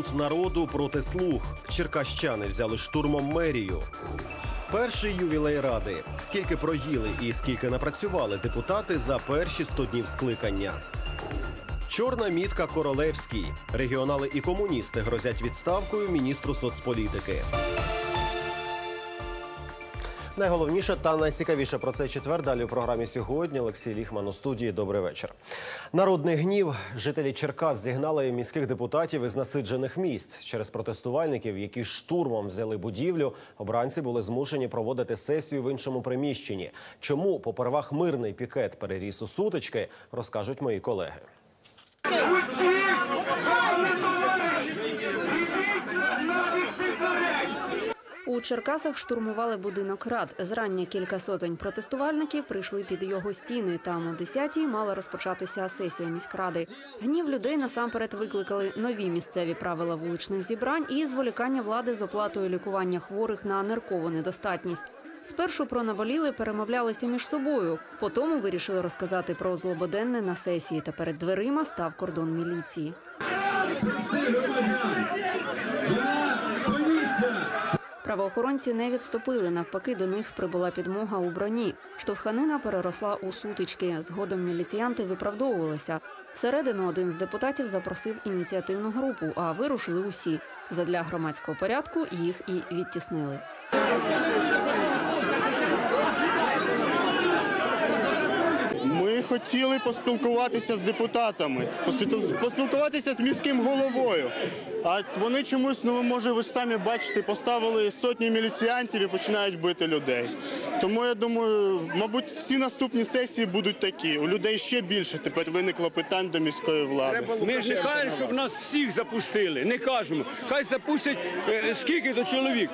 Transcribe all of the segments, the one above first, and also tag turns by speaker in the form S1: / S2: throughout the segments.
S1: Бунт народу проти слуг. Черкащани взяли штурмом мерію. Перший ювілей ради. Скільки проїли і скільки напрацювали депутати за перші 100 днів скликання. Чорна мітка Королевський. Регіонали і комуністи грозять відставкою міністру соцполітики. Найголовніше та найцікавіше про цей четвер. Далі у програмі сьогодні. Олексій Ліхман у студії. Добрий вечір. Народний гнів. Жителі Черкас зігнали міських депутатів із насиджених місць через протестувальників, які штурмом взяли будівлю. Обранці були змушені проводити сесію в іншому приміщенні. Чому попервах мирний пікет переріс у сутички, розкажуть мої колеги.
S2: Черкасах штурмували будинок рад. Зрання кілька сотень протестувальників прийшли під його стіни. Там о 10-й мала розпочатися сесія міськради. Гнів людей насамперед викликали нові місцеві правила вуличних зібрань і зволікання влади з оплатою лікування хворих на ниркову недостатність. Спершу про наболіли перемовлялися між собою. Потім вирішили розказати про злободенне на сесії. Та перед дверима став кордон міліції. Правоохоронці не відступили. Навпаки, до них прибула підмога у броні. Штовханина переросла у сутички. Згодом міліціянти виправдовувалися. Всередину один з депутатів запросив ініціативну групу, а вирушили усі. Задля громадського порядку їх і відтіснили.
S3: Ми хотіли поспілкуватися з депутатами, поспіл- поспілкуватися з міським головою. А вони чомусь, ну може, ви ж самі бачите, поставили сотні міліціянтів і починають бити людей. Тому я думаю, мабуть, всі наступні сесії будуть такі. У людей ще більше тепер виникло питань до міської влади.
S4: Ми ж не кажемо, щоб нас всіх запустили. Не кажемо. Хай запустять е, скільки до чоловік.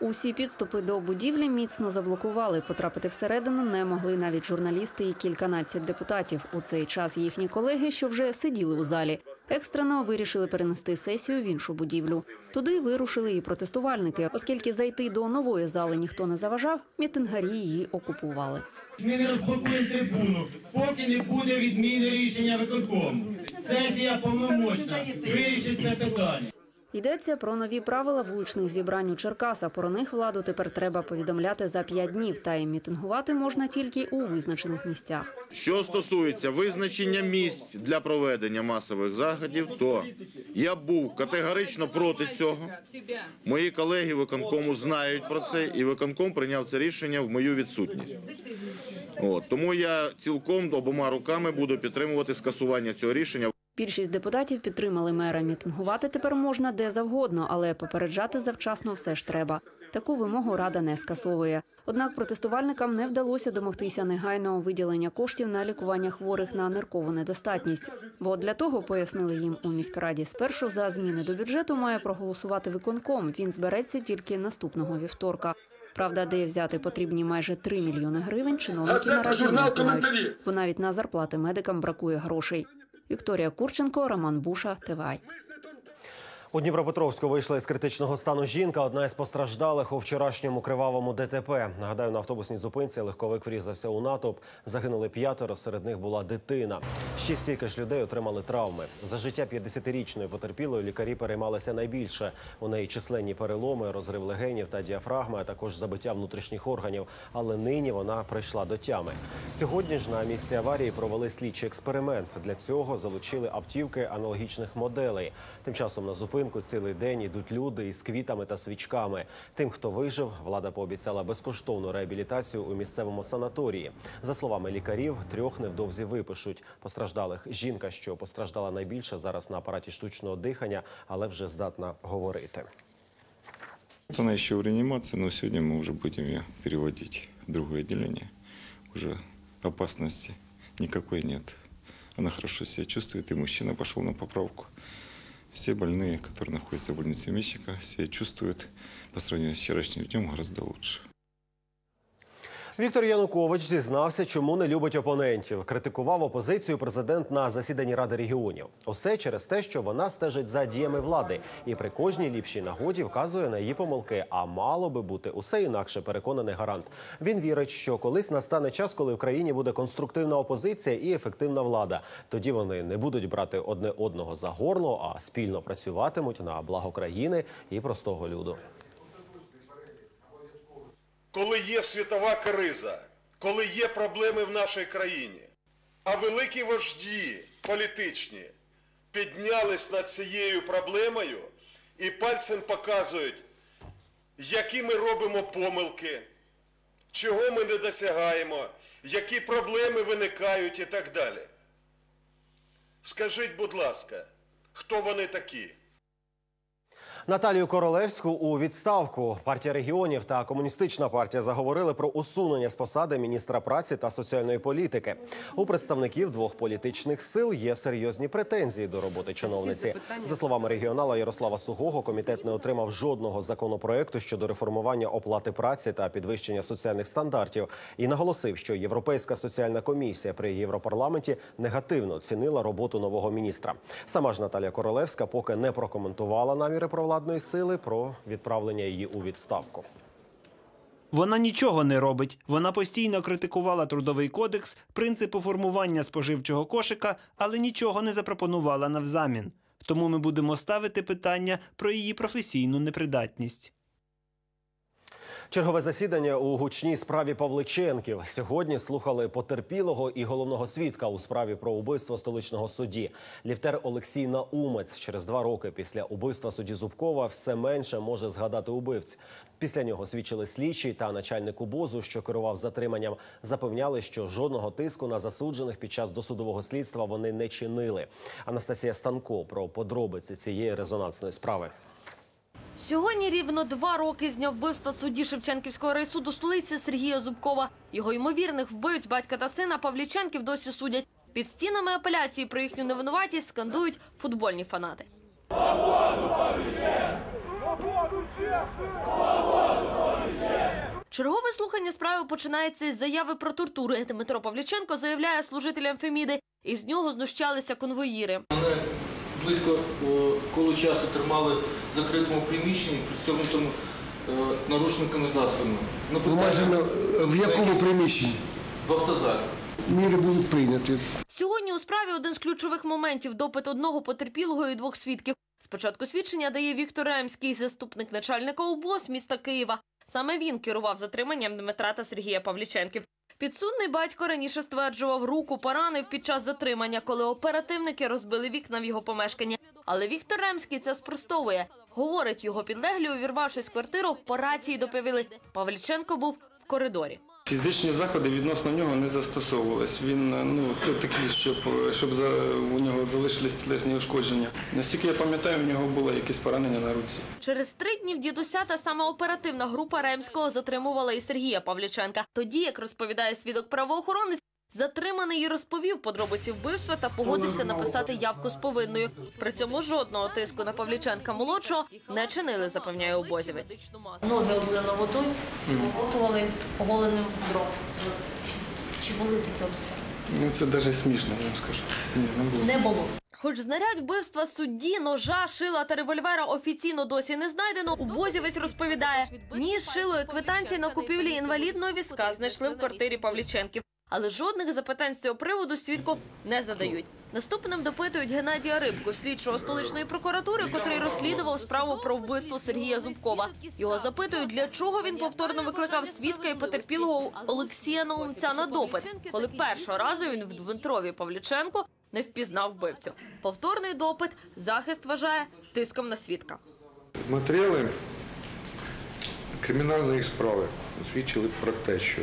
S2: Усі підступи до будівлі міцно заблокували. Потрапити всередину не могли навіть журналісти і кільканадцять депутатів. У цей час їхні колеги, що вже сиділи у залі, екстрено вирішили перенести сесію в іншу будівлю. Туди вирушили і протестувальники, оскільки зайти до нової зали ніхто не заважав, мітингарі її окупували.
S5: Ми не розблокуємо трибуну, поки не буде відміни рішення виконкому. Сесія повномочна вирішить це питання.
S2: Йдеться про нові правила вуличних зібрань у Черкасах. Про них владу тепер треба повідомляти за п'ять днів. Та й мітингувати можна тільки у визначених місцях.
S6: Що стосується визначення місць для проведення масових заходів, то я був категорично проти цього. Мої колеги виконкому знають про це, і виконком прийняв це рішення в мою відсутність. От тому я цілком обома руками буду підтримувати скасування цього рішення.
S2: Більшість депутатів підтримали мера. Мітингувати тепер можна де завгодно, але попереджати завчасно все ж треба. Таку вимогу рада не скасовує. Однак протестувальникам не вдалося домогтися негайного виділення коштів на лікування хворих на ниркову недостатність. Бо для того пояснили їм у міськраді. Спершу за зміни до бюджету має проголосувати виконком. Він збереться тільки наступного вівторка. Правда, де взяти потрібні майже 3 мільйони гривень, чиновники наразі не знають, бо навіть на зарплати медикам бракує грошей. Вікторія Курченко, Роман Буша, ТВАЙ.
S1: У Дніпропетровську вийшла із критичного стану жінка, одна із постраждалих у вчорашньому кривавому ДТП. Нагадаю, на автобусній зупинці легковик врізався у натовп. Загинули п'ятеро, серед них була дитина. Ще стільки ж людей отримали травми. За життя 50-річної потерпілої лікарі переймалися найбільше. У неї численні переломи, розрив легенів та діафрагми, а також забиття внутрішніх органів. Але нині вона прийшла до тями. Сьогодні ж на місці аварії провели слідчий експеримент. Для цього залучили автівки аналогічних моделей. Тим часом на зупинку цілий день ідуть люди із квітами та свічками. Тим, хто вижив, влада пообіцяла безкоштовну реабілітацію у місцевому санаторії. За словами лікарів, трьох невдовзі випишуть. Постраждалих жінка, що постраждала найбільше, зараз на апараті штучного дихання, але вже здатна говорити.
S7: Она еще в реанимации, но сегодня мы уже будем ее переводить в другое отделение. Уже опасности никакой нет. Она хорошо себя чувствует, и мужчина пошел на поправку. Все больные, которые находятся в больнице Мищика, все чувствуют по сравнению с вчерашним днем гораздо лучше.
S1: Віктор Янукович зізнався, чому не любить опонентів. Критикував опозицію президент на засіданні Ради регіонів. Усе через те, що вона стежить за діями влади і при кожній ліпшій нагоді вказує на її помилки. А мало би бути усе інакше. Переконаний гарант. Він вірить, що колись настане час, коли в країні буде конструктивна опозиція і ефективна влада. Тоді вони не будуть брати одне одного за горло, а спільно працюватимуть на благо країни і простого люду.
S8: Коли є світова криза, коли є проблеми в нашій країні, а великі вожді політичні піднялись над цією проблемою і пальцем показують, які ми робимо помилки, чого ми не досягаємо, які проблеми виникають і так далі. Скажіть, будь ласка, хто вони такі?
S1: Наталію Королевську у відставку партія регіонів та комуністична партія заговорили про усунення з посади міністра праці та соціальної політики. У представників двох політичних сил є серйозні претензії до роботи чиновниці. За словами регіонала Ярослава Сугого, комітет не отримав жодного законопроекту щодо реформування оплати праці та підвищення соціальних стандартів і наголосив, що Європейська соціальна комісія при Європарламенті негативно оцінила роботу нового міністра. Сама ж Наталія Королевська поки не прокоментувала наміри провладної сили про відправлення її у відставку.
S9: Вона нічого не робить. Вона постійно критикувала трудовий кодекс, принципи формування споживчого кошика, але нічого не запропонувала навзамін. Тому ми будемо ставити питання про її професійну непридатність.
S1: Чергове засідання у гучній справі Павличенків. Сьогодні слухали потерпілого і головного свідка у справі про убивство столичного судді. Ліфтер Олексій Наумець через два роки після убивства судді Зубкова все менше може згадати убивць. Після нього свідчили слідчий та начальник УБОЗу, що керував затриманням. Запевняли, що жодного тиску на засуджених під час досудового слідства вони не чинили. Анастасія Станко про подробиці цієї резонансної справи.
S10: Сьогодні рівно два роки з дня вбивства судді Шевченківського райсуду столиці Сергія Зубкова. Його ймовірних вбивць батька та сина Павліченків досі судять. Під стінами апеляції про їхню невинуватість скандують футбольні фанати. Чергове слухання справи починається із заяви про тортури. Дмитро Павліченко заявляє служителям Феміди, і з нього знущалися конвоїри.
S11: Близько коло часу тримали в закритому приміщенні, пристегнутому е, наручниками засобами. Ну,
S12: Ви маєте в якому приміщенні
S11: В автозалі.
S12: міри будуть прийняті?
S10: Сьогодні у справі один з ключових моментів допит одного потерпілого і двох свідків. Спочатку свідчення дає Віктор Ремський, заступник начальника УБОС міста Києва. Саме він керував затриманням Дмитра та Сергія Павліченків. Підсудний батько раніше стверджував, руку поранив під час затримання, коли оперативники розбили вікна в його помешканні. Але Віктор Ремський це спростовує. Говорить, його підлеглі, увірвавшись квартиру, по рації доповіли. Павліченко був в коридорі.
S11: Фізичні заходи відносно нього не застосовувались. Він е, ну такий, щоб, е, щоб за, у нього залишились тілесні ушкодження. Наскільки я пам'ятаю, у нього було якесь поранення на руці.
S10: Через три дні в дідуся та саме оперативна група Ремського затримувала і Сергія Павліченка. Тоді, як розповідає свідок правоохоронець, затриманий розповів подробиці вбивства та погодився написати явку з повинною. При цьому жодного тиску на Павліченка молодшого не чинили, запевняє обозівець.
S13: Ноги облили водою і погрожували оголеним дров. Чи були такі обставини?
S11: Ну це навіть смішно, я вам скажу. Ні, не було.
S13: Не було.
S10: Хоч знарядь вбивства судді, ножа, шила та револьвера офіційно досі не знайдено, убозівець розповідає, ніж, шило і квитанції на купівлі інвалідного візка знайшли в квартирі Павліченків. Але жодних запитань з цього приводу свідку не задають. Наступним допитують Геннадія Рибку, слідчого столичної прокуратури, котрий розслідував справу про вбивство Сергія Зубкова. Його запитують, для чого він повторно викликав свідка і потерпілого Олексія Наумця на допит, коли першого разу він в Дмитрові Павліченко не впізнав вбивцю. Повторний допит захист вважає тиском на свідка.
S14: Матеріали кримінальної справи свідчили про те, що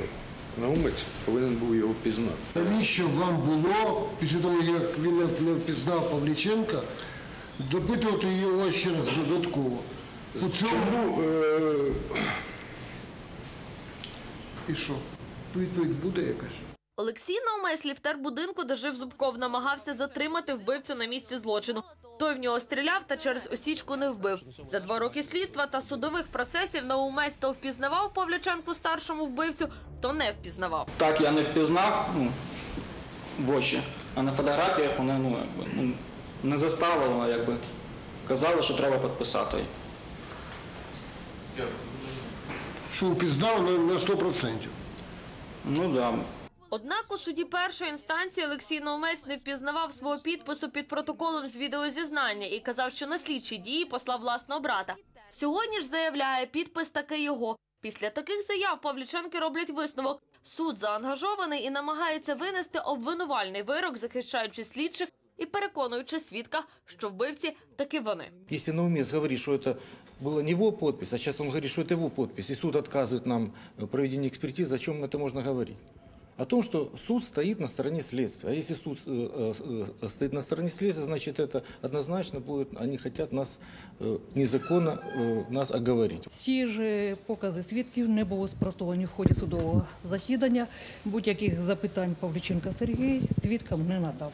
S14: наумець повинен був його пізнати.
S12: Навіщо вам було, після того, як він не- не впізнав Павліченка, допитувати його ще раз додатково? У цьому
S14: Чому е,
S12: і що? Відповідь буде якась?
S10: Олексій Наумець, ліфтер будинку, де жив Зубков, намагався затримати вбивцю на місці злочину. Той в нього стріляв та через осічку не вбив. За два роки слідства та судових процесів Наумець то впізнавав Павлюченку старшому вбивцю, то не впізнавав.
S11: Так я не впізнав ну, в очі, а на фотографіях вони ну, якби, ну, не заставили, якби казали, що треба підписати.
S12: Що впізнав на, на 100%.
S11: Ну так. Да.
S10: Однак у суді першої інстанції Олексій Наумець не впізнавав свого підпису під протоколом з відеозізнання і казав, що на слідчі дії послав власного брата. Сьогодні ж заявляє, підпис таки його. Після таких заяв Павліченки роблять висновок. Суд заангажований і намагається винести обвинувальний вирок, захищаючи слідчих і переконуючи свідка, що вбивці таки вони.
S15: Если Наумец говорит, что это была не его подпись, а сейчас он говорит, что это его подпись, и суд отказывает нам в проведении экспертизы, о чем это можно говорить? О том, что суд стоит на стороне следствия. А если суд э, э, э, стоит на стороне следствия, значит это однозначно будет, они хотят нас э, незаконно э, нас оговорить.
S16: Всі ж покази свідків не були спростовані в ході судового засідання. Будь-яких запитань Павліченка Сергій свідкам не надав.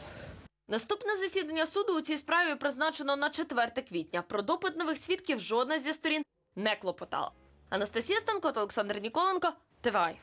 S10: Наступне засідання суду у цій справі призначено на 4 квітня. Про допит нових свідків жодна зі сторін не клопотала. Анастасія Станко та Олександр Ніколенко. ТВАЙ.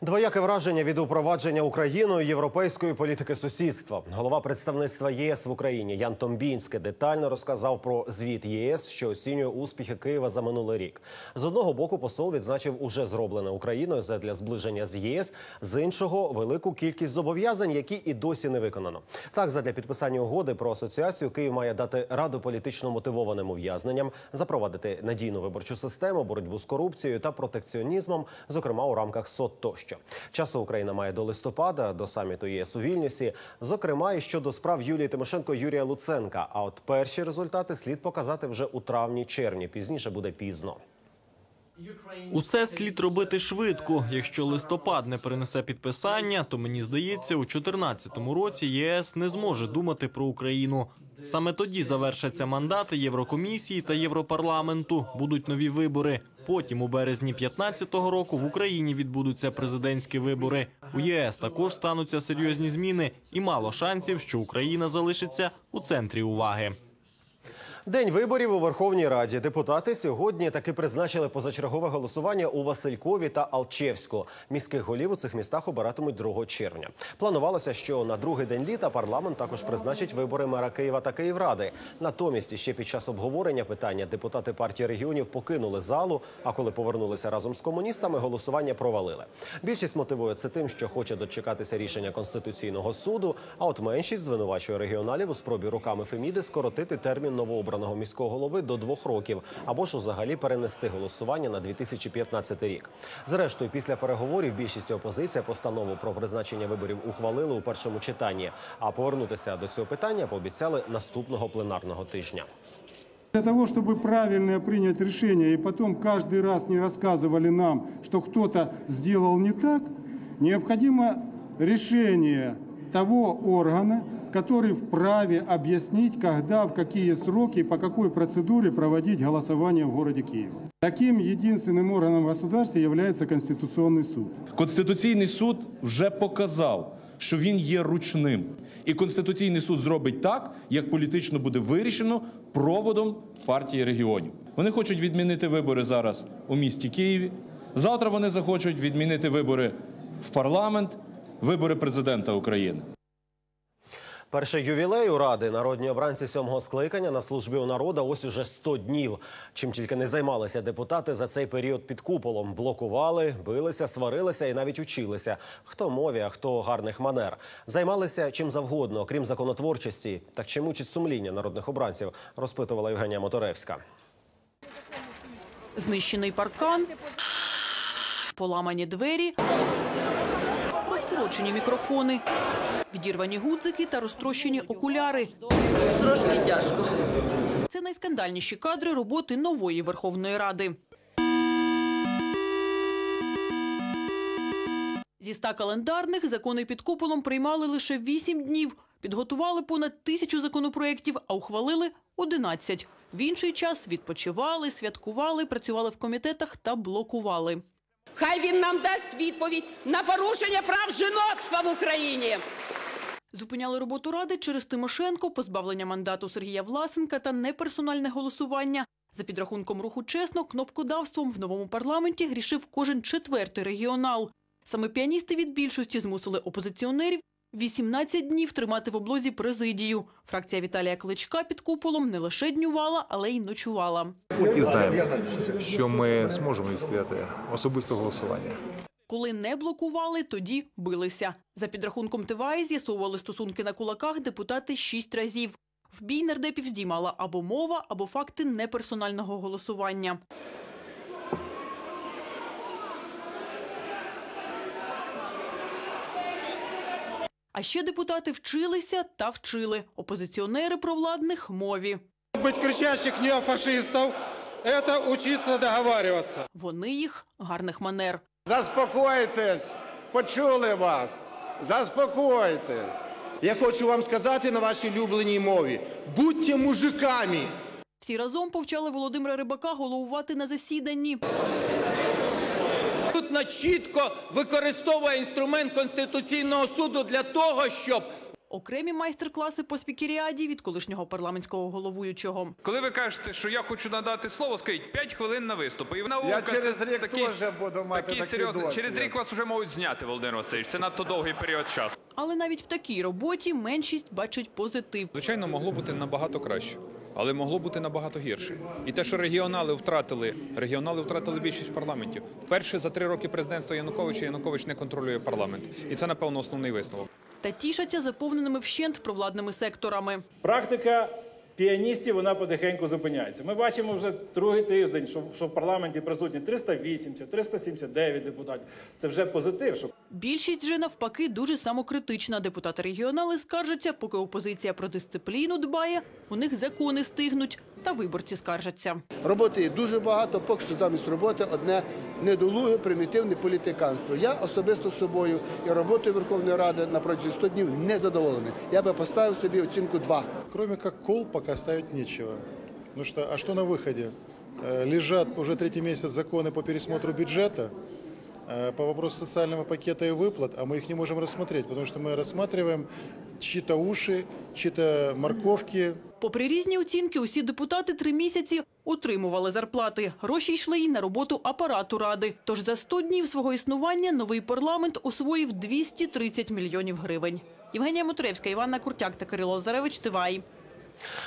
S1: Двояке враження від упровадження Україною європейської політики сусідства. Голова представництва єС в Україні Ян Томбінський детально розказав про звіт єС, що оцінює успіхи Києва за минулий рік. З одного боку, посол відзначив уже зроблене Україною задля зближення з ЄС, з іншого велику кількість зобов'язань, які і досі не виконано. Так, задля підписання угоди про асоціацію Київ має дати раду політично мотивованим ув'язненням, запровадити надійну виборчу систему, боротьбу з корупцією та протекціонізмом, зокрема у рамках СОТ тощо. Часу Україна має до листопада, до саміту ЄС у Вільнюсі, зокрема і щодо справ Юлії Тимошенко Юрія Луценка. А от перші результати слід показати вже у травні-червні. Пізніше буде пізно.
S17: Усе слід робити швидко. Якщо листопад не принесе підписання, то мені здається, у 2014 році ЄС не зможе думати про Україну. Саме тоді завершаться мандати Єврокомісії та Європарламенту. Будуть нові вибори. Потім, у березні 2015 року, в Україні відбудуться президентські вибори. У ЄС також стануться серйозні зміни, і мало шансів, що Україна залишиться у центрі уваги.
S1: День виборів у Верховній Раді. Депутати сьогодні таки призначили позачергове голосування у Василькові та Алчевську. Міських голів у цих містах обиратимуть 2 червня. Планувалося, що на другий день літа парламент також призначить вибори мера Києва та Київради. Натомість ще під час обговорення питання депутати партії регіонів покинули залу. А коли повернулися разом з комуністами, голосування провалили. Більшість мотивує це тим, що хоче дочекатися рішення конституційного суду. А от меншість звинувачує регіоналів у спробі руками Феміди скоротити термін новообраного міського голови до двох років або ж взагалі перенести голосування на 2015 рік. Зрештою, після переговорів більшість опозиція постанову про призначення виборів ухвалили у першому читанні. А повернутися до цього питання пообіцяли наступного пленарного тижня.
S18: Для того, чтобы правильно принять решение и потом каждый раз не рассказывали нам, что кто-то сделал не так, необходимо решение того органа, который вправе объяснить, когда, в какие сроки и по какой процедуре проводить голосование в городе Киев. Таким единственным органом в государстве является Конституционный суд.
S19: Конституційний суд вже показав, що він є ручним. І Конституційний суд зробить так, як політично буде вирішено проводом партії регіонів. Вони хочуть відмінити вибори зараз у місті Києві. Завтра вони захочуть відмінити вибори в парламент, вибори президента України.
S1: Перший ювілей у ради народні обранці сьомого скликання на службі у народа ось уже 100 днів. Чим тільки не займалися депутати за цей період під куполом. Блокували, билися, сварилися і навіть училися. Хто мові, а хто гарних манер. Займалися чим завгодно, окрім законотворчості. Так чи мучить сумління народних обранців, розпитувала Євгенія Моторевська.
S20: Знищений паркан, поламані двері, розкорочені мікрофони, відірвані гудзики та розтрощені окуляри.
S10: Трошки тяжко.
S20: Це найскандальніші кадри роботи нової Верховної Ради. Зі ста календарних закони під куполом приймали лише 8 днів. Підготували понад тисячу законопроєктів, а ухвалили 11. В інший час відпочивали, святкували, працювали в комітетах та блокували.
S21: Хай він нам дасть відповідь на порушення прав жіноцтва в Україні.
S20: Зупиняли роботу ради через Тимошенко, позбавлення мандату Сергія Власенка та неперсональне голосування. За підрахунком руху чесно, кнопкодавством в новому парламенті грішив кожен четвертий регіонал. Саме піаністи від більшості змусили опозиціонерів 18 днів тримати в облозі президію. Фракція Віталія Кличка під куполом не лише днювала, але й ночувала.
S21: І знаємо, що ми зможемо відстояти особисте голосування.
S20: Коли не блокували, тоді билися. За підрахунком ТВА з'ясовували стосунки на кулаках депутати шість разів. В бій нардепів здіймала або мова, або факти неперсонального голосування. А ще депутати вчилися та вчили. Опозиціонери провладних мові.
S22: Быть кричащих неофашистов – это учиться договариваться.
S20: Вони їх гарних манер.
S22: Заспокойтесь, почули вас. Заспокойтесь.
S23: Я хочу вам сказати на вашій улюбленій мові: будьте мужиками.
S20: Всі разом повчали Володимира Рибака головувати на засіданні.
S24: Абсолютно чітко використовує інструмент Конституційного суду для того, щоб
S20: Окремі майстер-класи по спікеріаді від колишнього парламентського головуючого.
S25: Коли ви кажете, що я хочу надати слово, скажіть 5 хвилин на виступ. І наука
S22: Я через рік
S25: такий,
S22: теж буду мати
S25: такий
S22: такий
S25: серйозний.
S22: досвід.
S25: Через рік вас вже можуть зняти, Володимир Васильович. Це надто довгий період часу.
S20: Але навіть в такій роботі меншість бачить позитив.
S25: Звичайно, могло бути набагато краще, але могло бути набагато гірше. І те, що регіонали втратили, регіонали втратили більшість парламентів. Перше за три роки президентства Януковича Янукович не контролює парламент. І це, напевно, основний висновок.
S20: Та тішаться заповненими вщент провладними секторами.
S22: Практика піаністів вона потихеньку зупиняється. Ми бачимо вже другий тиждень, що, в парламенті присутні 380, 379 депутатів. Це вже позитив. Що
S20: Більшість же навпаки дуже самокритична. Депутати-регіонали скаржаться, поки опозиція про дисципліну дбає, у них закони стигнуть, та виборці скаржаться.
S26: Роботи є дуже багато, поки що замість роботи одне недолуге, примітивне політиканство. Я особисто з собою і роботою Верховної Ради на протязі 100 днів не задоволений. Я би поставив собі оцінку 2.
S27: Кроме как кол пока ставить нечего. Потому что, а что на выходе? Э, Лежат уже третий месяц законы по пересмотру бюджета, э, по вопросу социального пакета и выплат, а мы их не можем рассмотреть, потому что мы рассматриваем чьи-то уши, чьи-то морковки,
S20: Попри різні оцінки, усі депутати три місяці отримували зарплати. Гроші йшли й на роботу апарату ради. Тож за 100 днів свого існування новий парламент освоїв 230 мільйонів гривень. Євгенія Моторевська, Іванна Куртяк та Кирило Лазаревич. Тивай.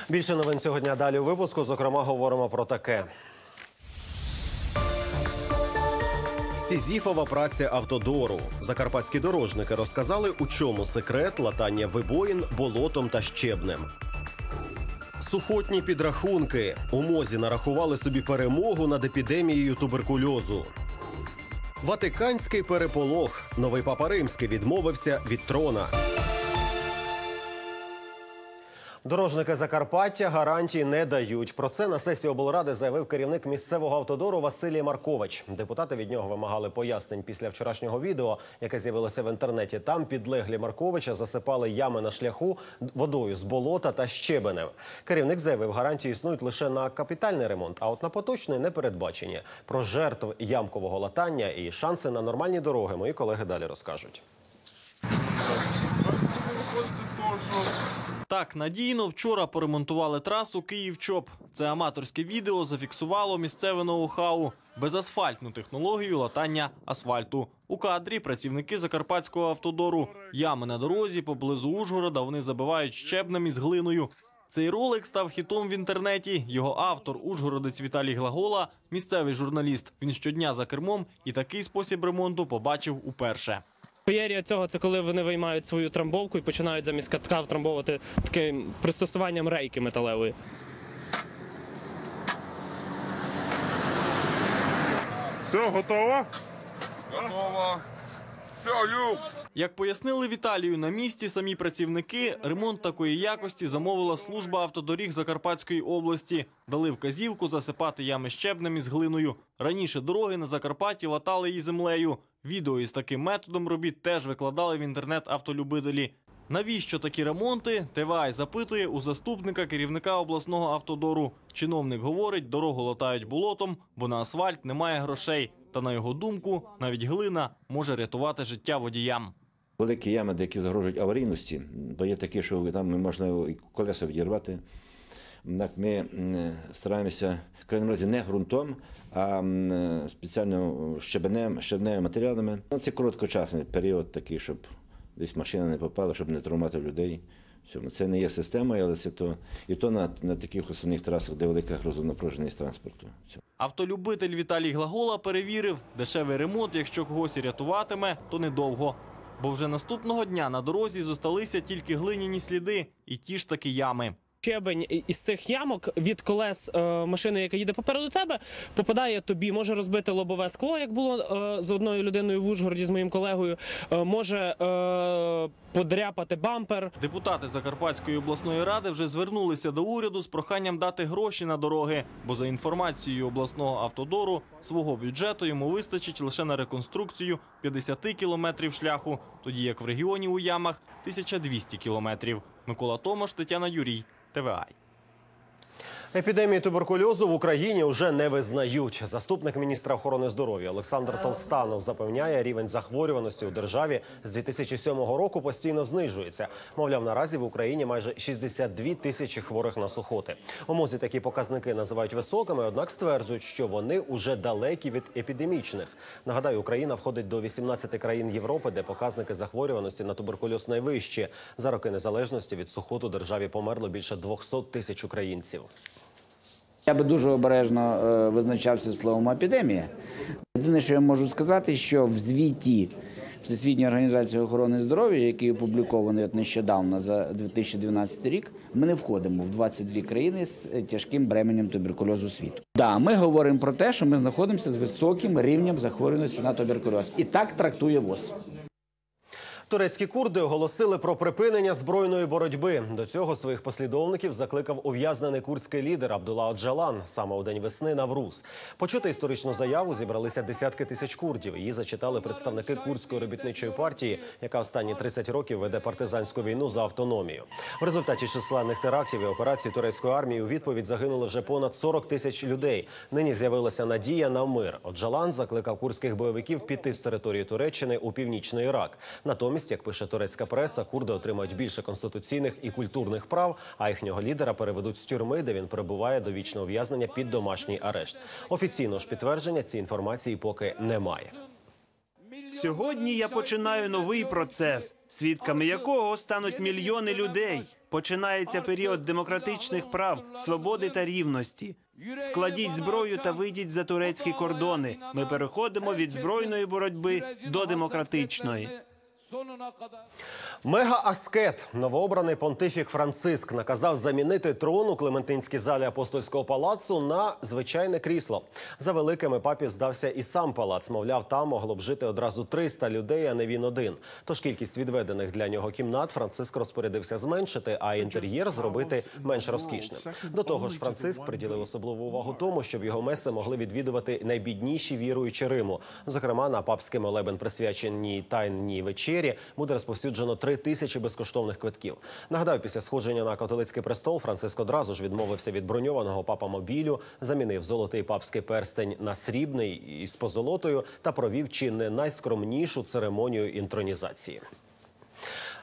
S1: Більше новин цього дня далі у випуску. Зокрема, говоримо про таке. Сізіфова праця автодору. Закарпатські дорожники розказали, у чому секрет латання вибоїн болотом та щебнем. Сухотні підрахунки. У мозі нарахували собі перемогу над епідемією туберкульозу. Ватиканський переполох. Новий папа римський відмовився від трона. Дорожники Закарпаття гарантій не дають. Про це на сесії облради заявив керівник місцевого автодору Василій Маркович. Депутати від нього вимагали пояснень після вчорашнього відео, яке з'явилося в інтернеті. Там підлеглі Марковича засипали ями на шляху водою з болота та щебенем. Керівник заявив, гарантії існують лише на капітальний ремонт, а от на поточний не передбачені. Про жертв ямкового латання і шанси на нормальні дороги мої колеги далі розкажуть.
S17: Так надійно вчора поремонтували трасу Київ-Чоп. Це аматорське відео зафіксувало місцеве ноу-хау безасфальтну технологію латання асфальту. У кадрі працівники закарпатського автодору. Ями на дорозі поблизу Ужгорода вони забивають щебнем із глиною. Цей ролик став хітом в інтернеті. Його автор, ужгородець Віталій Глагола, місцевий журналіст. Він щодня за кермом і такий спосіб ремонту побачив уперше.
S28: Феєрія цього це коли вони виймають свою трамбовку і починають замість катка втрамбовувати таким пристосуванням рейки металевої.
S22: Все, готово?
S25: Готово. Все, люкс.
S17: Як пояснили Віталію на місці, самі працівники ремонт такої якості замовила служба автодоріг Закарпатської області. Дали вказівку засипати ями щебнем із глиною. Раніше дороги на Закарпатті латали її землею. Відео із таким методом робіт теж викладали в інтернет автолюбителі. Навіщо такі ремонти? ТВАЙ запитує у заступника керівника обласного автодору. Чиновник говорить, дорогу латають болотом, бо на асфальт немає грошей. Та на його думку, навіть глина може рятувати життя водіям.
S29: Великі ями, які загрожують аварійності, бо є такі, що там можна колеса відірвати. Так, ми стараємося в крайньому разі не ґрунтом, а спеціально щебенем, щебневими матеріалами. Ну, Це короткочасний період такий, щоб десь машина не попала, щоб не травмати людей. Це не є системою, але це то і то на, на таких основних трасах, де велика грузонапруженість транспорту.
S17: Автолюбитель Віталій Глагола перевірив, дешевий ремонт, якщо когось рятуватиме, то недовго. Бо вже наступного дня на дорозі зосталися тільки глиняні сліди і ті ж таки ями.
S28: Щебень із цих ямок від колес е, машини, яка їде попереду тебе, попадає тобі, може розбити лобове скло, як було е, з одною людиною в Ужгороді з моїм колегою, е, може подряпати бампер.
S17: Депутати Закарпатської обласної ради вже звернулися до уряду з проханням дати гроші на дороги, бо за інформацією обласного автодору свого бюджету йому вистачить лише на реконструкцію 50 кілометрів шляху, тоді як в регіоні у ямах 1200 кілометрів. Микола Томаш, Тетяна Юрій, ТВА.
S1: Епідемії туберкульозу в Україні вже не визнають. Заступник міністра охорони здоров'я Олександр Толстанов запевняє, рівень захворюваності у державі з 2007 року постійно знижується. Мовляв, наразі в Україні майже 62 тисячі хворих на сухоти. У МОЗі такі показники називають високими, однак стверджують, що вони уже далекі від епідемічних. Нагадаю, Україна входить до 18 країн Європи, де показники захворюваності на туберкульоз найвищі. За роки незалежності від сухоту державі померло більше 200 тисяч українців.
S30: Я би дуже обережно е, визначався словом епідемія. Єдине, що я можу сказати, що в звіті Всесвітньої організації охорони здоров'я, який опублікований нещодавно за 2012 рік, ми не входимо в 22 країни з е, тяжким бременем туберкульозу світу. Да, ми говоримо про те, що ми знаходимося з високим рівнем захворюваності на туберкульоз. І так трактує ВОЗ.
S1: Турецькі курди оголосили про припинення збройної боротьби. До цього своїх послідовників закликав ув'язнений курдський лідер Абдулла Оджалан саме у день весни Навруз. Почути історичну заяву зібралися десятки тисяч курдів. Її зачитали представники курдської робітничої партії, яка останні 30 років веде партизанську війну за автономію. В результаті численних терактів і операцій турецької армії у відповідь загинули вже понад 40 тисяч людей. Нині з'явилася надія на мир. Оджалан закликав курдських бойовиків піти з території Туреччини у північний Ірак. Натомість, як пише турецька преса, курди отримають більше конституційних і культурних прав, а їхнього лідера переведуть з тюрми, де він перебуває до вічного ув'язнення під домашній арешт. Офіційного ж підтвердження цієї інформації поки немає.
S31: Сьогодні я починаю новий процес, свідками якого стануть мільйони людей. Починається період демократичних прав, свободи та рівності. Складіть зброю та вийдіть за турецькі кордони. Ми переходимо від збройної боротьби до демократичної.
S1: Мега-аскет, новообраний понтифік Франциск, наказав замінити трон у Клементинській залі апостольського палацу на звичайне крісло. За великими папі здався і сам палац. Мовляв, там могло б жити одразу 300 людей, а не він один. Тож кількість відведених для нього кімнат Франциск розпорядився зменшити, а інтер'єр зробити менш розкішним. До того ж, Франциск приділив особливу увагу тому, щоб його меси могли відвідувати найбідніші віруючі Риму. Зокрема, на папський молебен присвяченій тайній вечері буде розповсюджено три тисячі безкоштовних квитків. Нагадаю, після сходження на католицький престол Франциск одразу ж відмовився від броньованого папа мобілю, замінив золотий папський перстень на срібний із позолотою та провів чи не найскромнішу церемонію інтронізації.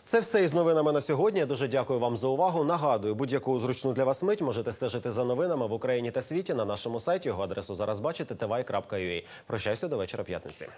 S1: Це все із новинами на сьогодні. Дуже дякую вам за увагу. Нагадую, будь-яку зручну для вас мить можете стежити за новинами в Україні та світі на нашому сайті. Його адресу зараз бачите tv.ua. Прощаюся до вечора п'ятниці.